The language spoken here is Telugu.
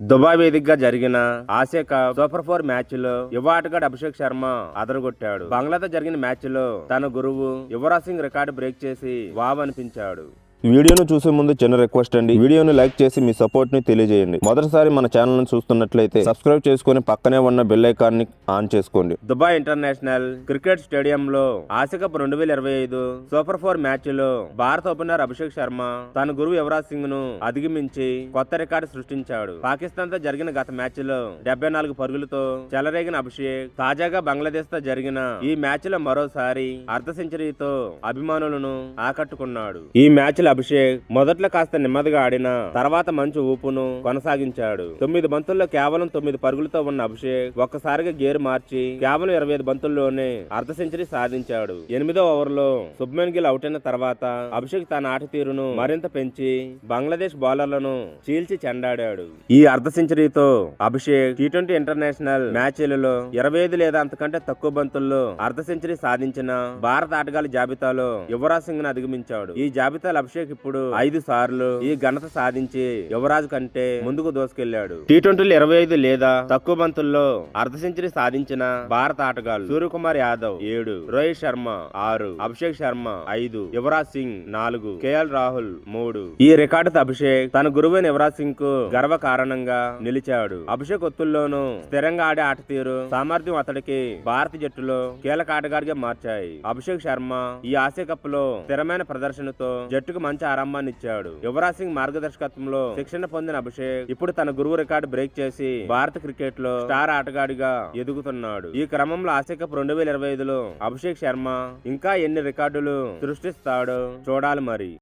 దుబాయ్ వేదికగా జరిగిన ఆసియా కప్ సూపర్ ఫోర్ మ్యాచ్లో యువ ఆటగాడు అభిషేక్ శర్మ అదరగొట్టాడు. బంగ్లాతో జరిగిన మ్యాచ్లో తన గురువు యువరాజ్ సింగ్ రికార్డు బ్రేక్ చేసి వావ్ అనిపించాడు. వీడియోను చూసే ముందు చిన్న రిక్వెస్ట్ అండి. వీడియోని లైక్ చేసి మీ సపోర్ట్ని తెలియజేయండి. మొదటిసారి మన ఛానల్ని చూస్తున్నట్లయితే సబ్స్క్రైబ్ చేసుకుని పక్కనే ఉన్న బెల్ ఐకాన్ని ఆన్ చేసుకోండి. దుబాయ్ ఇంటర్నేషనల్ క్రికెట్ స్టేడియం లో ఆసియా కప్ రెండు వేల ఇరవై ఐదు సూపర్ ఫోర్ మ్యాచ్లో భారత ఓపెనర్ అభిషేక్ శర్మ తన గురువు యువరాజ్ సింగ్ను అధిగమించి కొత్త రికార్డు సృష్టించాడు. పాకిస్తాన్తో జరిగిన గత మ్యాచ్లో డెబ్బై నాలుగు పరుగులతో చెలరేగిన అభిషేక్ తాజాగా బంగ్లాదేశ్తో జరిగిన ఈ మ్యాచ్లో మరోసారి అర్ధ సెంచరీతో అభిమానులను ఆకట్టుకున్నాడు. ఈ మ్యాచ్ అభిషేక్ మొదట్లో కాస్త నెమ్మదిగా ఆడిన తర్వాత మంచి ఊపును కొనసాగించాడు. తొమ్మిది బంతుల్లో కేవలం తొమ్మిది పరుగులతో ఉన్న అభిషేక్ ఒక్కసారిగా గేరు మార్చి కేవలం ఇరవై ఐదు బంతుల్లోనే అర్ధ సెంచరీ సాధించాడు. ఎనిమిదో ఓవర్లో శుభ్మన్ గిల్ అవుట్ అయిన తర్వాత అభిషేక్ తన ఆట తీరును మరింత పెంచి బంగ్లాదేశ్ బౌలర్లను చీల్చి చెండాడాడు. ఈ అర్ధ సెంచరీతో అభిషేక్ టీ ట్వంటీ ఇంటర్నేషనల్ మ్యాచ్లలో ఇరవై ఐదు లేదా అంతకంటే తక్కువ బంతుల్లో అర్ధ సెంచరీ సాధించిన భారత ఆటగాళ్ళ జాబితాలో యువరాజ్ సింగ్ను అధిగమించాడు. ఈ జాబితాలో అభిషేక్ ఇప్పుడు ఐదు సార్లు ఈ ఘనత సాధించి యువరాజ్ కంటే ముందుకు దోసుకెళ్ళాడు టీ ట్వంటీలు ఇరవై ఐదు లేదా తక్కువ బంతుల్లో అర్ధ సెంచరీ సాధించిన భారత ఆటగాళ్ళు సూర్యకుమార్ యాదవ్ ఏడు రోహిత్ శర్మ ఆరు అభిషేక్ శర్మ ఐదు యువరాజ్ సింగ్ నాలుగు కేఎల్ రాహుల్ మూడు. ఈ రికార్డుతో అభిషేక్ తన గురువైన యువరాజ్ సింగ్కు గర్వ కారణంగా నిలిచాడు. అభిషేక్ ఒత్తుల్లోనూ స్థిరంగా ఆడే ఆట తీరు సామర్థ్యం అతడికి భారత జట్టులో కీలక ఆటగాడిగా మార్చాయి. అభిషేక్ శర్మ ఈ ఆసియా కప్లో స్థిరమైన ప్రదర్శనతో జట్టుకు మంచి ఆరంభాన్ని ఇచ్చాడు. యువరాజ్ సింగ్ మార్గదర్శకత్వంలో శిక్షణ పొందిన అభిషేక్ ఇప్పుడు తన గురువు రికార్డు బ్రేక్ చేసి భారత క్రికెట్లో స్టార్ ఆటగాడిగా ఎదుగుతున్నాడు. ఈ క్రమంలో ఆసియా కప్ రెండు వేల ఇరవై ఐదులో అభిషేక్ శర్మ ఇంకా ఎన్ని రికార్డులు సృష్టిస్తాడో చూడాలి మరి.